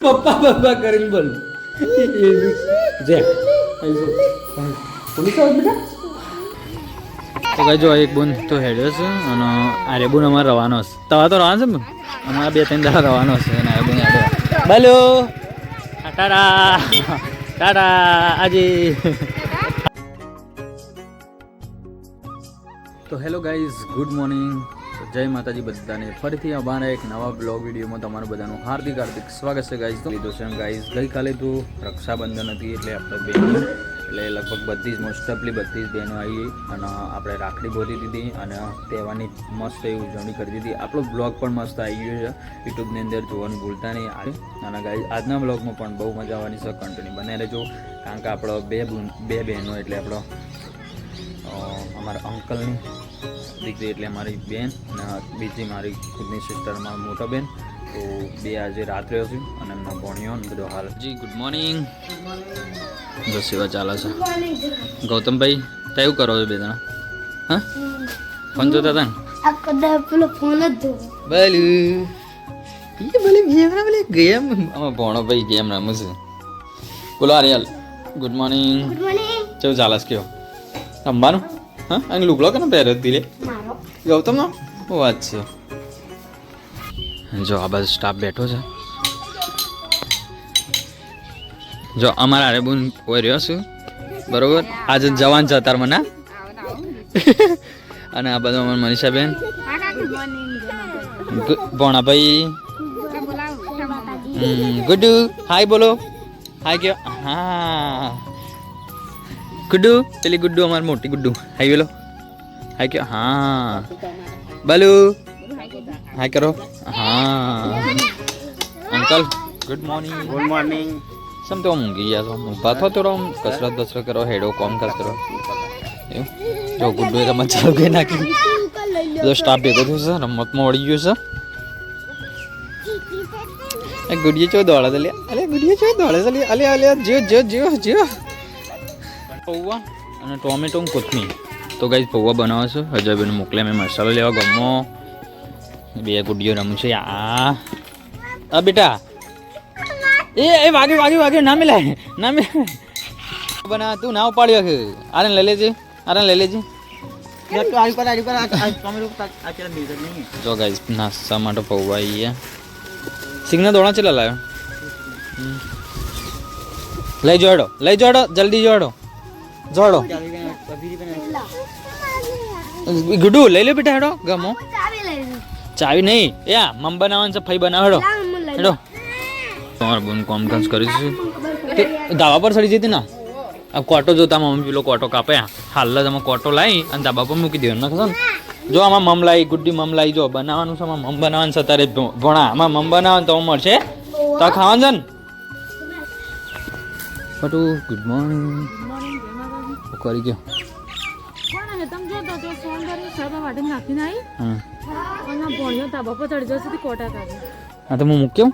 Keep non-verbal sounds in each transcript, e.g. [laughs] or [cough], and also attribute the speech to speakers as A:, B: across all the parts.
A: પપ્પા પપ્પા કરીને બોલ. જે. પોલીસ આવે બેટા? તો કઈ જો એક બુન તો હેડ્યો છે અને આ બોન અમારે રવાનો છે. તવા તો રવાનો છે અમારા બે ત્રણ દાડા રવાનો છે અને આરે બોન બોલો. ટાટા. ટાટા. આજે. તો હેલો ગાઈઝ ગુડ મોર્નિંગ. જય માતાજી બધાને. ફરીથી અમારા એક નવા બ્લોગ વિડીયોમાં તમારું બધાનું હાર્દિક હાર્દિક સ્વાગત છે ગાઈઝ તો લીધો છે ગાઈઝ ગઈકાલે તો રક્ષાબંધન હતી એટલે આપણે બહેનો એટલે લગભગ બધી જ મોસ્ટ ઓફલી બધી જ બહેનો આવી અને આપણે રાખડી બોલી દીધી અને તહેવારની મસ્ત એવી ઉજવણી કરી દીધી. આપણો બ્લોગ પણ મસ્ત આવી ગયો છે. યુટ્યુબની અંદર જોવાનું ભૂલતા નહીં. આવે અને ગાઈઝ આજના બ્લોગમાં પણ બહુ મજા આવવાની છે. કન્ટિન્યુ બને રહેજો. કારણ કે આપણો બે બે બહેનો એટલે આપણો અમારા અંકલની દીકરી એટલે મારી બેન અને બીજી મારી ખુદની સિસ્ટર મારો મોટો બેન. તો બે આજે રાત્રે હશે અને એમનો ભણ્યો ને બધો હાલ. જી ગુડ મોર્નિંગ બસ સેવા ચાલે છે. ગૌતમભાઈ કયું કરો છો બે જણા? હા? ફોન જોતા હતા ને?
B: પેલો ફોન જ
A: બોલું. એ બોલે ગેમ બોલે ગેમ. ભણો ભાઈ ગેમ રમે છે. બોલો આર્યલ. ગુડ મોર્નિંગ
B: ગુડ મોર્નિંગ
A: કેવું ચાલે છે કયો? રમવાનું? લુગડો કે પહેર્યો જ દિલે?
B: મારો.
A: ગૌતમનો? વાત છે. જો આ બાજુ સ્ટાફ બેઠો છે. જો અમારા અરે બુન કોઈ રહ્યો છું. બરોબર? આજે જવાન છે તાર મને અને આ બધું અમારા મનીષાબેન. ગુ- ભોણાભાઈ. ગુડ ગુડ્ડુ. હાય બોલો. હાય કયો. હા. ગુડ્ડુ? પેલી ગુડ્ડુ અમારે મોટી ગુડ્ડુ. હાય વેલો. હાય કયો? હા. બાલુ. હાય કરો. હા. Uncle. Good morning
C: good morning
A: સમ તો ઊંઘી ગયા છો. ઊભા થો તો આમ કસરત બસરત કરો હેડો કોમ કસ કરો. એવું? જો ગુડ્ડુ એ રમત ચાલુ કરી નાખી બધો સ્ટાફ ભેગો થયો છે રમતમાં વળી ગયો છે. એ ગુડીએ ચો દોડે છે લે અલે ગુડીએ ચો દોડે છે લે અલે અલે જો જો જો જો પૌવા અને ટોમેટો કોથમીર. તો ગાઈઝ પૌવા બનાવો છો અજયભાઈને મોકલે. મેં મસાલો લેવા ગમો બે ગુડીઓ રમું છે આ. આ બેટા. એ એ વાગે વાગે વાગે ના મિલાય. ના મિલાય. બના તું ના ઉપાડ્યો છે આરે લઈ લેજે. આરે લઈ લેજે. જો ગાઈઝ નાસ્તા માટે પૌવા આવી સિગ્નલ દોડા ચલા લાવ્યો? લઈ જોડો લઈ જોડો જલ્દી જોડો જોડો ગુડુ લઈ લે બેટા હેડો, ગમો.
B: ચાવી
A: નહીં. એ મમ બનાવવાનું છે, ફઈ બનાવ હેડો. હેડો તમારે બોન કોમ કાજ કરીશું ધાબા પર ચડી જતી ના. આ કોટો જોતા મમ્મી પેલો કોટો કાપે. હાલ આમાં કોટો લાવી અને ધાબા પર મૂકી દેવાનો નાખશો ને? જો આમાં મમ લાવી ગુડ્ડી મમ લાવી જો બનાવવાનું છે, આમાં મમ બનાવવાનું છે તારે ભણા, આમાં મમ બનાવવાનું તો મળશે તો ખાવાનું છે ને? બટુ ગુડ મોર્નિંગ કરી ગયો.
D: કોણ તમે જો તો તે ફોન નાખીને આવી
A: હમ.
D: અને ભણ્યો તાબા પર ચડી જશે તે કોટા કાઢે.
A: હા તો હું મૂક્યો?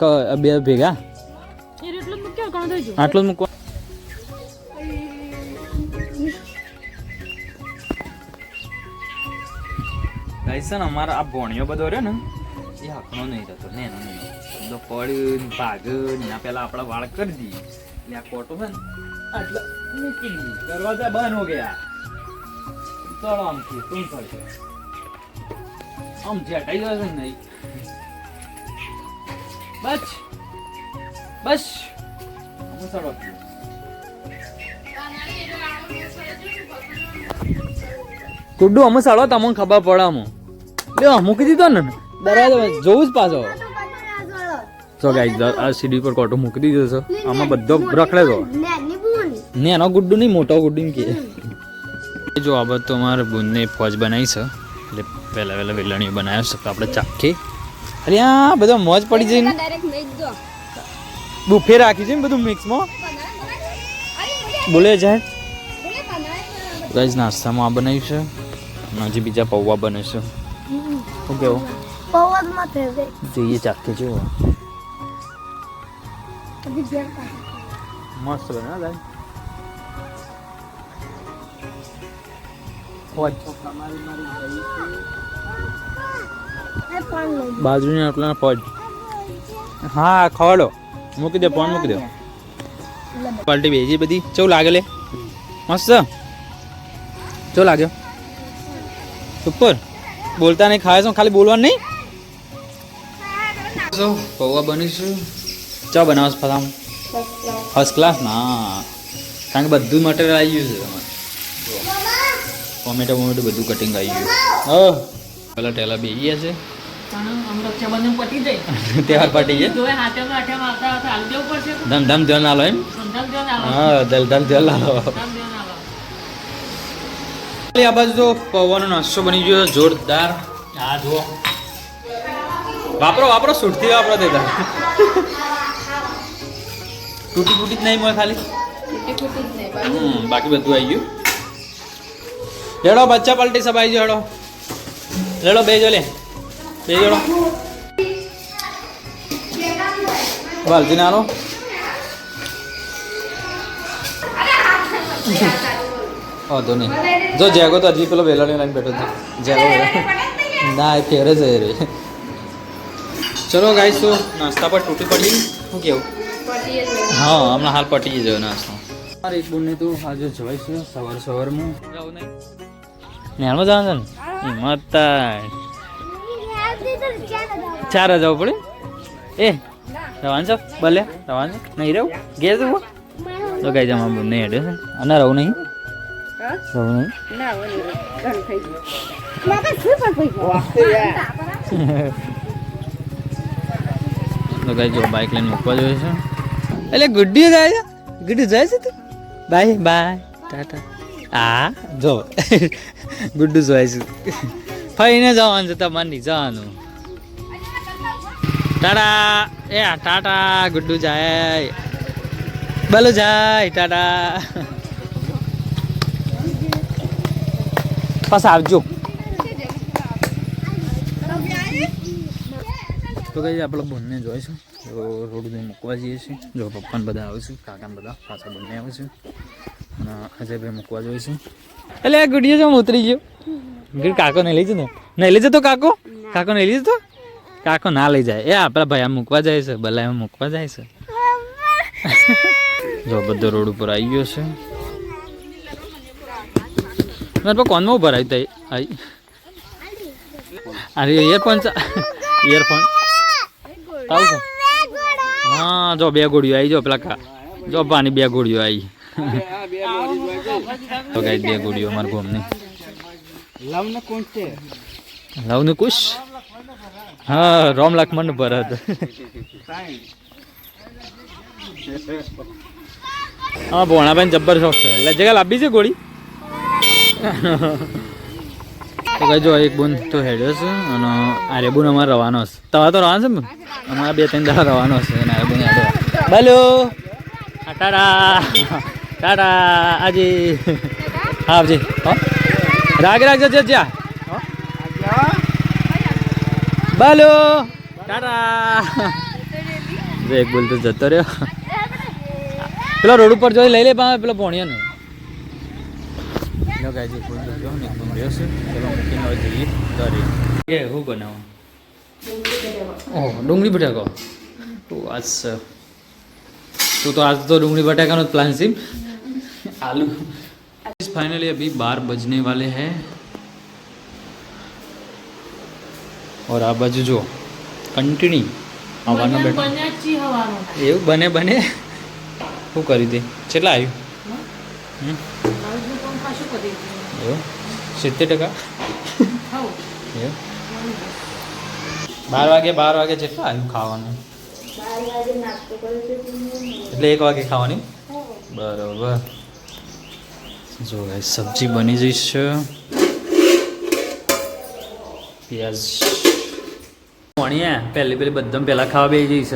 A: ક- બે ભેગા?
D: એટલું મૂક્યો ઘણો થઈ ગયો?
A: આટલું મૂકવા. ગાઈસ ને અમારા આ ભોણિયો બધો રહ્યો ને એ હકનો નહીં થતો ને એનો નહીં બધો પડ્યું ને ભાગ્યું ને એના પહેલા આપણા વાળ કરી દઈએ. એટલે આ કોટો છે ને આટલા મૂકી દીધી. દરવાજા બંધ હો ગયા. ચલો આમથી તું થશે? આમ જેટાઈ જશે નહીં. બસ. બસ. હું સડો ગુડ્ડુ અમે સડો તમને ખબર પડે અમુ લ્યો, મૂકી દીધો ને. દરવાજો જોવું જ પાછો. તો ગાઈસ આ સીડી પર કોટો મૂકી દીધો છે. આમાં બધો રખડે તો ને એનો ગુડ્ડુ નહીં મોટો ગુડ્ડુ ને કે. જો આ બધું તો અમારે બુનને ફોજ બનાવી છે. એટલે પહેલા પહેલા વેલણીઓ બનાવ્યો છે તો આપણે ચાખી અરે આ બધો મોજ પડી જઈને બુફે રાખી છે ને બધું મિક્સમાં? બોલે જાય. ગાઈઝ નાસ્તામાં આ બનાવ્યું છે. અને હજી બીજા પૌવા બને છે. શું કેવું? જોઈએ ચાખી જો
B: અભી ઘેર પાસે
A: મસ્ત બને, હા,
B: દાદા.
A: બાજરીના રોટલાના ફોજ હા, ખવડો. મૂકી દે પણ મૂકી દે. પાલટી બેજી બધી. કેવું લાગે લે? મસ્ત. કેવું લાગ્યો સુપર. બોલતા નહીં, ખાય છો, ખાલી બોલવાનું નહીં? પૌવા બનીશું ચા બનાવો છો ફલામ ફર્સ્ટ ક્લાસ ના કારણ કે બધું મટીરિયલ આવી ગયું છે તમારે. ટોમેટો બોમેટો બધું કટિંગ આવી ગયું. હ પેલા ટેલા બે ગયા છે
D: જાય. [laughs]
A: તહેવાર પાટી છે
D: જોવે હાથેમાં હાથેમાં આવતા આવતા હાલ દેવું પડશે.
A: ધમ ધમ ધ્યાન ના લો એમ
D: આલો.
A: હા ધલ ધ્યાન
D: આલો.
A: આ બાજુ તો પૌવાનો નાસ્તો બની ગયો જોરદાર. આ જુઓ. વાપરો વાપરો સુટથી વાપરો દેતા તૂટી ફૂટી જ નહીં મળે ખાલી? હમ બાકી બધું આવી ગયું. લેડો બચ્ચા પલટી સબ આવી હેડો. લેડો બે જો લે. બે જોડો વાલજી નાનો. વાંધો નહીં. જો જેગો તો હજી પેલો વેલાણી લાઈન બેઠો છે. જેગો. ના એ ફેરે જ રે. ચલો ગાઈસ તો નાસ્તા પર તૂટી પડી? શું કેવું? હા હમણાં હાલ પટી ગયો નાસ્તો. મારે એક બોનને તો આજે જવાય છે સવાર સવારમાં. જાવ નહીં. નેહાલમાં જવાનું છે ને? હિંમતતા ચાર જવું પડે એ? રવાન છો? ભલે રવાન છો? નહીં રહું? ઘેર જવું તો કઈ જમા બોન નહીં હેડે છે. અને રહું નહીં? રહું નહીં? તો કઈ જો બાઇક લઈને મૂકવા જોઈએ છે. એટલે ગુડ્ડી જાય છે? ગુડ્ડી જાય છે તું? Bye bye, tata. આ, જો. ગુડ્ડુ જોઈ છું. ફરીને જવાનું છે તમારે જવાનું. ટાટા. એ ટાટા, ગુડ્ડુ જાય. બલો જાય, ટાટા. પાછા આવજો. તો કઈ આપણે બંને જોઈશું. તો રોડ સુધી મૂકવા જઈએ છીએ જો પપ્પાને બધા આવીશું કાકાને બધા પાછા બંને આવીશું અને અજયભાઈ મૂકવા જોઈશું એટલે આ ગઢીએ જેમ ઉતરી ગયો ગીર કાકો નહીં લઈ જતો નહીં લઈ જતો કાકો કાકો નહીં લઈ જતો કાકો ના લઈ જાય એ આપણા ભાઈ આમ મૂકવા જાય છે ભલા એમ મૂકવા જાય છે જો બધો રોડ ઉપર આવી ગયો છે મારે પણ કોનમાં ઊભા આવી આવી અરે ઇયરફોન ઇયરફોન આવું છે હા જો બે ગોળીઓ આવી જો પેલા જો પાણી બે ગોળીઓ આવી તો કઈ બે ગોળીઓ મારા ગોમની.
C: લવને કોણ છે?
A: લવનું કુશ? હા રોમ લક્ષ્મણ ભરત. હા ભોણાભાઈ જબ્બર શોખ છે. એટલે જગ્યા લાંબી છે ગોળી? તો કઈ જો એક બુન તો હેડ્યો છે અને આ રેબુન અમારે રવાનો છે. તવા તો રવાનો છે અમારા બે ત્રણ દાડા રવાનો છે. બોલો. ટાટા. ટાટા આજે. હા આવજે. હો. રાગ રાગ જજે જ્યાં. હો. બોલો. ટાટા. જો એક બોલ તો જતો રહ્યો. પેલો રોડ ઉપર જોઈ લઈ લે પા પેલો પોણિયા ને લો ગાય જે બોલ તો જો ને એકદમ રહ્યો છે. પેલો મૂકીને હવે જઈએ ઘરે. કે હું બનાવું? ઓહ ડુંગળી બટાકો. ઓ આજ છે તું તો आज तो डूंगली बटाका नो प्लान सिम आलू फाइनली अभी बारह बजने वाले हैं और આ બાજુ જો કન્ટિન્યુ આવવાના
D: બન્યા
A: બેટા
D: બન્યા જ છી હવાનું.
A: એવું બને બને શું કરી દે કેટલા આવ્યું હમ
D: બ્લાઉઝનું કામ પાછું કરી દીધું.
A: એવું સિત્તેર ટકા
D: હઉ.
A: એવું બાર વાગે બાર વાગે કેટલા આવ્યું ખાવાનું એટલે એક વાગે ખાવાની? બરોબર. જો guys, સબ્જી બની જઈશ પિયાઝ ભણ્યા પહેલી પહેલી બધા પહેલાં ખાવા બે જઈશ.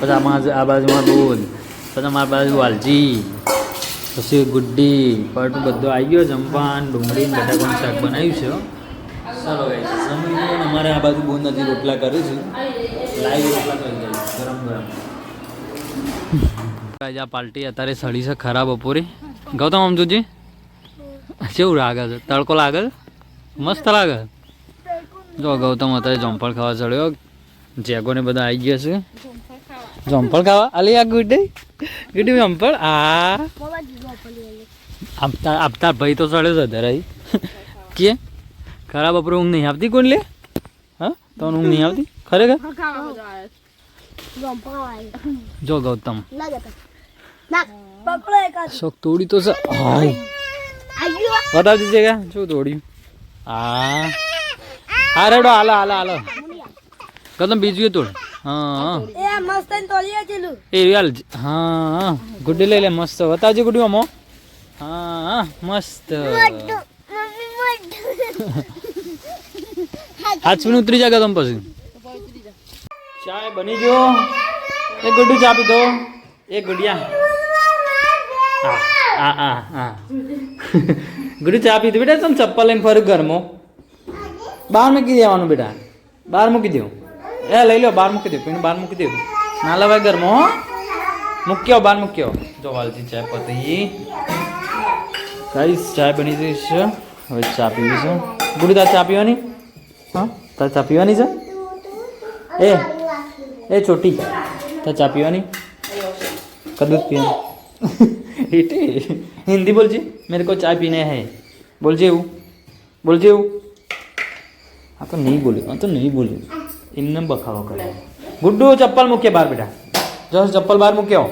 A: પછી આમાં આ બાજુમાં દૂધ. પછી અમારા બાજુ વાલજી. પછી ગુડ્ડી. પટ બધું આવી ગયો. જમવાન ડુંગળી બટાકાનું શાક બનાવ્યું છે. ચાલો guys, જમી અમારે આ બાજુ બહુ નથી રોટલા કરું છું. લાઈવ રોટલા કરી આજે આ પાર્ટી અત્યારે સડી છે ખરાબ બપોરે ગૌતમ અમજુજી જોજે કેવું લાગે છે? તડકો લાગે મસ્ત લાગે જો ગૌતમ અત્યારે જમફળ ખાવા ચડ્યો. જેગોને બધા આવી ગયા છે. જમ્પળ ખાવા? અલી આ ગુડ? ગુડ જમફળ? આ.
B: બહુ જ જોપલી આલી.
A: આપતા આપતા ભાઈ તો ચડ્યો છે ધરાઈ કે? ખરાબ બપોરે ઊંઘ નહીં આવતી કોણ લે? હા? તો ઊંઘ નહીં આવતી? ખરેખર? જો ગૌતમ. શોખ તોડી તો છે દીજે કે? શું તોડ્યું હા. હા રેડો હાલો હાલો હાલો. ગૌતમ બીજું તોડ. હા
B: એ
A: રિયાલ હા ગુડ્ડી લઈ લે મસ્ત. બતાવજે ગુડ્ડી અમો હા મસ્ત. હાથ ઉતરી જાય ગૌતમ પછી. ચાય બની ગયો. એક ગુડ્ડું ચા પીધો. એક ગુડિયા. હા હા હા હા. ગુડ્ડુ ચા પીધું. બેટા, તમે ચપ્પલ લઈને ફરું ઘરમાં. બહાર મૂકી દેવાનું બેટા. બહાર મૂકી દઉં એ, લઈ લો, બહાર મૂકી દઉં પીને બહાર મૂકી દઉં ના લવાય ઘરમાં મૂક્યો, બહાર મૂક્યો. જો, વાલજી ચાય પતી. કઈ ચાય બની ગઈ છે. હવે ચા પીવી છે. ગુડુ તાર ચા પીવાની? હા, તાર ચા પીવાની છે? એ એ છોટી તાર ચા પીવાની કદૂધ પીવાની हीटे हिंदी बोल जी मेरे को चाय पीने हैं बोल जे बोल जे हाँ तो नहीं बोले हाँ तो नहीं बोले इनने बखाड़ो करे गुड्डू चप्पल મૂકે બહાર બેટા જો ચપ્પલ બહાર મૂક્યો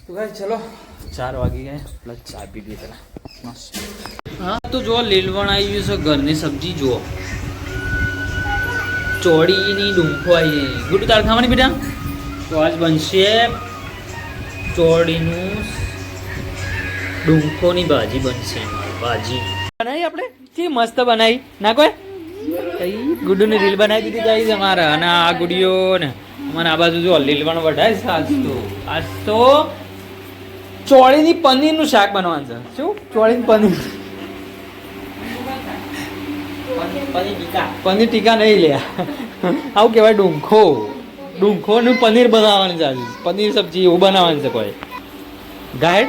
A: તો ભાઈ ચલો ચાર વાગી ગયા પ્લસ ચા પી લઈએ પેલા મસ્ત હા તો જો લીલવણ આવી ગયું છે ઘરની સબ્જી જુઓ ચોળીની આવી ગઈ તાર ખાવાની બેટા? તો આજ બનશે ચોળીનું ડુંખોની ભાજી બનશે. ભાજી. બનાવી આપણે? જે મસ્ત બનાવી. ના કોઈ? ગુડુની રીલ બનાવી દીધી ગાઈઝ અમારા. અને આ ગુડીઓ ને અમારે આ બાજુ જો લીલવણ વઢાય છે આજ તો. આજ તો ચોળીની પનીરનું શાક બનવાનું છે. શું? ચોળીની પનીર. પનીર ટીકા નહીં લે. આવું કહેવાય ડુંખો. ડુંખોનું પનીર બનાવવાનું છે પનીર સબ્જી એવું બનાવવાનું છે કોઈ. ગાઈડ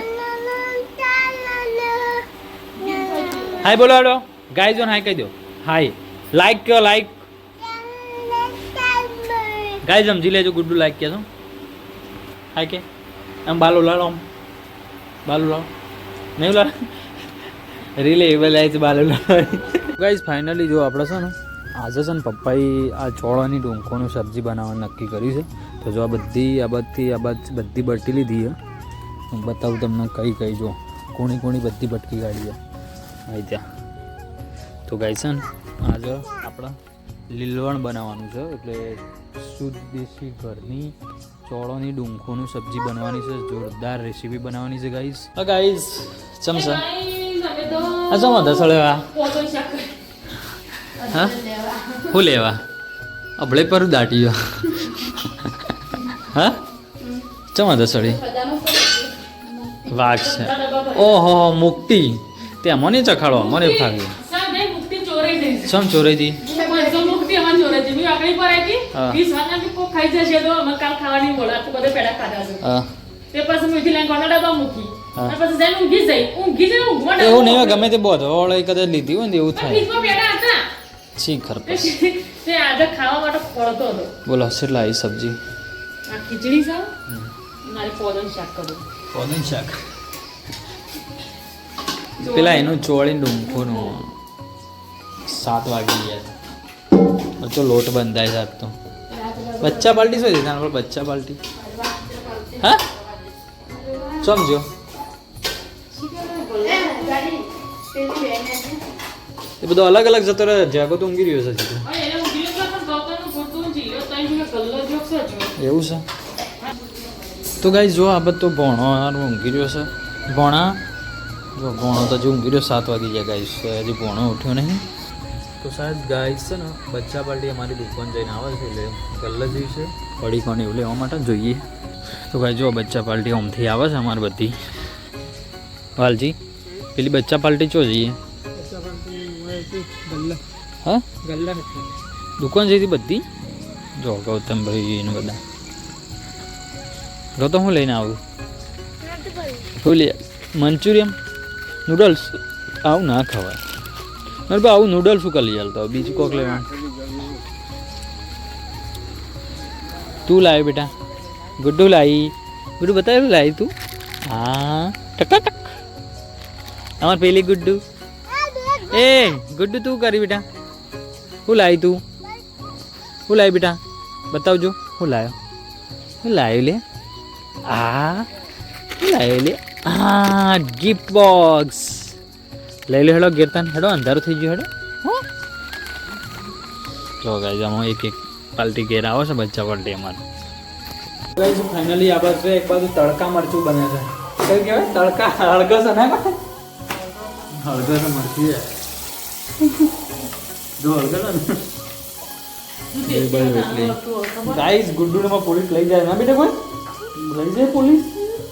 A: હાય બોલો હાલો ગાય જો હાય કહી દો. હાય. લાઈક કયો લાઈક ગાય સમજી લેજો, ગુડ્ડુ લાઈક કહેજો. હાય કે. આમ બાલ ઉલાડો આમ. બાલ ઉલાડો. નહીં ઉલાડો? રીલે આઈ લાય છે બાલ ઉલાડો ગાઈઝ ફાઇનલી જો આપણે છે ને, આજે છે ને પપ્પાએ આ ચોળાની ડુંખોનું સબ્જી બનાવવાનું નક્કી કર્યું છે. તો જો આ બધી આ બધી આ બધી બટી લીધી છે હું બતાવું તમને કઈ કઈ જો. કોણી કોણી બધી બટકી કાઢી છે. અહીં ત્યાં તો ગાઈ છે ને, આજે આપણે લીલવણ બનાવવાનું છે. એટલે શુદ્ધ દેશી ઘરની ચોળોની ડુંખોનું સબ્જી બનવાની છે. જોરદાર રેસીપી બનાવવાની છે ગાઈઝ ગાઈઝ ચમચા આ ચમા દસળે આ હા? શું લેવા? અબળે પર દાટીયો હા? ચમા દસળી વાઘ છે. ઓહો મુક્તિ. ત્યાં મને ચખાડો? મને ખાવી સમ ચોરેજી હા. હા.
D: તે પછી મીઠી લાઈન ડબ્બા મૂકી.
A: એવું નહીં હોય ગમે તે બહુ વળે કદાચ લીધી હોય ને એવું થાય. છી ખરપસ.
D: તે આજે ખાવા માટે પડતો હતો.
A: બોલો કેટલા આવી સબ્જી?
D: આ ખીચડી છે? મારી પોદન શાક કરું
A: શાક. પેલા એનું ચોળી ડુંખોનું સાત વાગી ગયા તો લોટ બંધાય છે આજ તો. બચ્ચા પાલટી શું છે? બચ્ચા પાલટી. હા? સમજો એ બધો અલગ અલગ જતો રહે જાગો તો ઊંઘી રહ્યો છે
D: જો.
A: એવું છે? તો ગાઈ જો આ બધું ભણો ઊંઘી રહ્યો છે. ભણા જો ભણો તો હજી ઊંઘી રહ્યો સાત વાગી ગયા ગાઈશ તો હજી ભણો ઉઠ્યો નહીં. તો સાહેબ ગાઈસ છે ને બચ્ચા પાર્ટી અમારી દુકાન જઈને આવે છે એટલે કલ્લ જેવી છે. પડી કોને એવું લેવા માટે જોઈએ. તો ગાઈ જો બચ્ચા પાર્ટી આમથી આવે છે અમારી બધી. વાલજી? પેલી બચ્ચા પાલટી ચો જઈએ? દુકાન જઈતી બધી? જો ગૌતમભાઈ ને બધા. ગૌતમ, હું લઈને આવું? શું લે મંચુરિયન, નૂડલ્સ, આવું ના ખવાય. મારે બા આવું નૂડલ્સ શું કરી ચાલતો બીજું કોક લેવાનું. તું લાવ્યો બેટા. ગુડ્ડુ લાવી ગુડ્ડુ બતાવ્યું લાવી તું? હા. ટકા ટક. અમાર પેલી ગુડ્ડુ એ ગુડ્ડુ તું કરી બેટા હું લાવી તું શું લાવી બેટા બતાવજો શું લાવ્યો હું લાવ્યો લે આ શું લાવ્યો લે હા ગિફ્ટ બોક્સ લઈ લો હેડો ગીર્તન હેડો અંધારું થઈ ગયું હેડો હો જો ગાઈઝ આમાં એક એક પાલટી ઘેર આવો છે બચ્ચા પાલટી અમારે ગાઈઝ ફાઇનલી આ બાજુ એક બાજુ તડકા મરચું બને છે કઈ કહેવાય તડકા હળગસ ને હળગસ મળતી જો ને એટલી ગાઈઝ ગુડ્ડુમાં પોલીસ લઈ જાય. ના બેટા કોઈ? લઈ જાય પોલીસ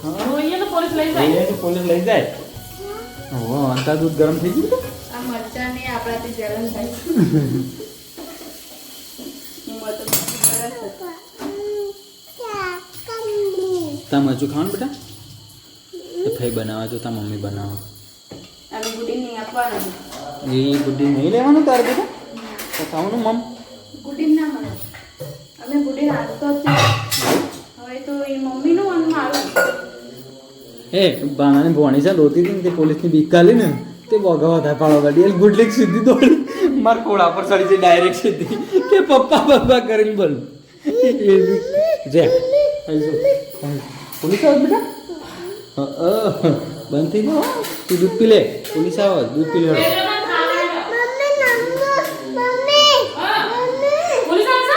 A: હા
D: જોઈએ તો પોલીસ લઈ
A: લઈ
D: જાય.
A: પોલીસ લઈ જાય. ઓ અંતા દૂધ ગરમ થઈ ગયું
D: આ મરચાંની આપણાથી જલન થાય.
A: તા મરચું ખાવાનું બેટા? ફઈ બનાવે તો તા મમ્મી બનાવે
D: અને ગુડી નહીં આપવાનું
A: એ ગુડી નહીં લેવાનું તારે બેટા તો મમ.
D: ગુડી ના મને અમે ગુડી રાખતો છે હવે તો એ મમ્મીનું અને મારું.
A: એ બાણાને ભોણી છે લોતી હતી ને તે પોલીસની બીક કાલી ને તે બોગાવા થાય પાડો ગાડી એટલે ગુડલીક સીધી દોડી. માર કોળા પર ચડી છે ડાયરેક્ટ સીધી. કે પપ્પા પપ્પા કરીને બોલ. જે. પોલીસ આવે બેટા? બંધ થઈ ગયો. તું દૂધ પી લે. પોલીસ આવે? દૂધ પી લે હેડો.
D: પોલીસ આવશે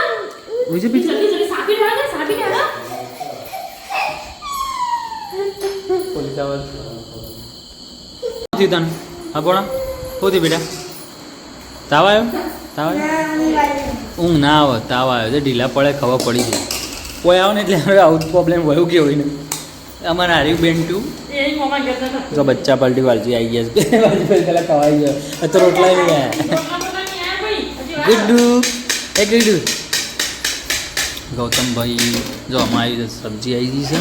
A: ઉઈ જા બીજું.
D: જલ્દી. જલ્દી સાપી ઢાળો સાપી ઢાળો
A: પોલીસ આવે? થયું તને. હા ભોણા હોતી બેટા. તાવ આવ્યો? તાવ ઊંઘ ના આવે તાવ આવ્યો. ઢીલા પડે ખબર પડી જાય. કોઈ આવે ને એટલે હવે આવું પ્રોબ્લેમ વયું કે હોય ને? અમારે હારી બેન ટુ તો બચ્ચા પલટી વાલજી આવી ગયા છે. [laughs] વાલજી પહેલા પેલા ખવાઈ ગયો. અત્યારે રોટલા લઈ ગયા ગુડ્ડુ. એ ગુડ્ડુ. ગૌતમભાઈ જો અમારી આવી સબ્જી આવી ગઈ છે.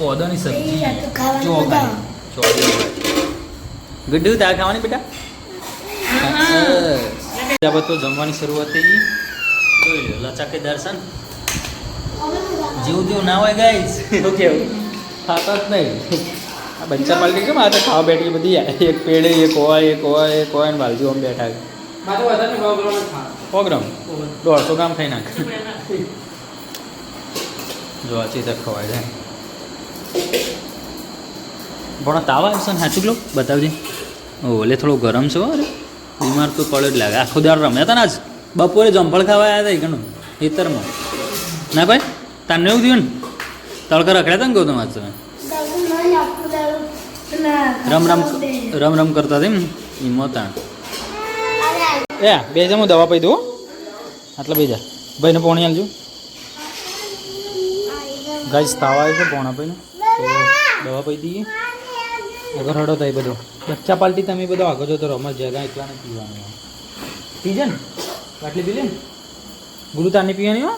A: ઓદોની સબ્જી. જો ગાય ગુડ્ડુ તાર ખાવાની બેટા? તો જમવાની શરૂઆત થઈ ગઈ. જોઈ લો લચાકે દર્શન જેવું તેવું ના હોય ગાઈસ તો કેવું ખાતા જ નહીં. આ બચ્ચા પાલટી કેમ આ ખાવા બેઠી બધી એક પેડે એક હોય એક હોય એક હોય ને વાલજી આમ બેઠા પ્રોગ્રામ દોઢસો ગ્રામ ખાઈ નાખ. જો આ ચીતર ખવાય છે પણ તાવ આવશે ને સાચું લો બતાવજે. ઓલે થોડો ગરમ છે અરે. બીમાર તો પડે જ લાગે. આખો દાળ રમ્યા હતા ને આજ? બપોરે જંફળ ખાવા આવ્યા હતા ઘણું. ખેતરમાં ના ભાઈ? તને એવું થયું ને? તડકા રખડ્યા હતા ને ગૌતમ આજ તમે? રમ રમ રમ રમ કરતા હતા એમ એમાં એ, બે જા હું દવા પી દઉં. આટલા બે જા ભાઈને પોણી આલજો. ગાઈસ, તાવ આવે છે પોણા ભાઈને દવા પી દઈએ. અગર હડો થાય બધો. બચ્ચા પાલટી તમે બધો આગળ જો તો રમત જગા એકલા ને પીવાનું. પીજે ને? બાટલી પી ને? ગુરુ તારની પીવાની હો?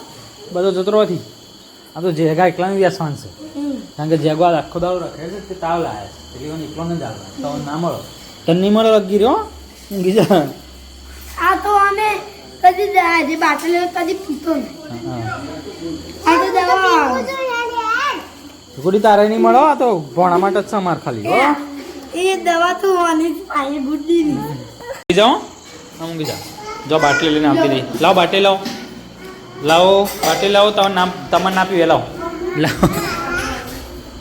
A: બધો જતો રહેવાથી આ તો જેગા એકલાની વ્યસન છે. કારણ કે જેગો આખો દાડો રખે છે તે તાવ લાવે છે. એટલે એને એકલો જ આવે. તો ના મળો. તને નહીં મળો લગી રહ્યો? ઊંઘી જા
B: આ તો અમે કદી જ- આજે બાટલી કદી પીતો નહીં. આ તો દવા
A: ગુડી તારે નહીં મળો આ તો ભોણા માટે જ સમાર ખાલી હો.
B: એ દવા તો આની પાયે ગુડી ની
A: જાઓ. હા ઊંઘી જો બાટલી લઈને આપી દઈ લાવ બાટલી લાવો. લાવો બાટલી લાવો તમારે નામ તમારું ના પીવે લાવો લાવો.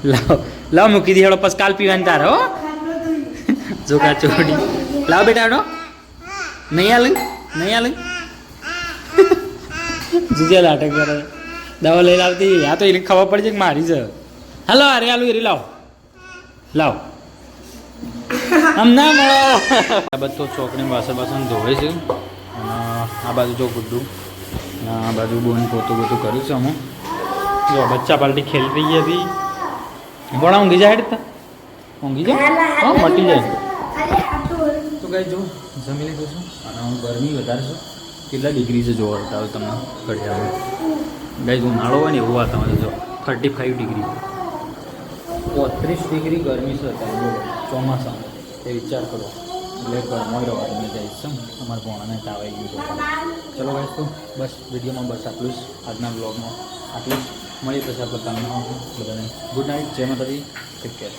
A: લાવો. લાવો મૂકી દી હેડો પછી કાલ પીવાની તારે હો. જોગા ચોડી. લાવો બેટા હેડો. નહીં આલ? નહીં આલ? જીજે લાટક કરે. દવા લઈ લાવતી આ તો એને ખબર પડી છે કે મારી છે. હાલો અરે આલુ એરી લાવો. લાવો. આમ ના મળો. આ બધો ચોકડી વાસણ વાસણ ધોવે છે. અને આ બાજુ જો ગુડ્ડું. આ બાજુ બોન પોતું બધું કર્યું છે અમુક. જો બચ્ચા પાલટી ખેલ રહી હતી ભણા ઊંઘી જાય હેડ તા ઊંઘી જાય? હા મટી જાય. તો કઈ જો જમી લીધું છું અને હું ગરમી વધારે છું કેટલા ડિગ્રી છે જોવા બતાવે તમને ઘડિયાળમાં ગાઈ ઉનાળો હોય ને એવું વાતાવરણ જો. Thirty five degree. પોત્રીસ ડિગ્રી ગરમી છે અત્યારે ચોમાસામાં. એ વિચાર કરો. એટલે ઘરમાં રહેવાનું જાય છે. અમારા ભોણાને તાવ આવી ગયું ચલો ગાઈસ તો બસ વિડીયોમાં બસ આટલું જ. આજના બ્લોગમાં આટલું જ. મળીએ પછી આપણે કામમાં. બધાને ગુડ નાઇટ જય માતાજી. Take care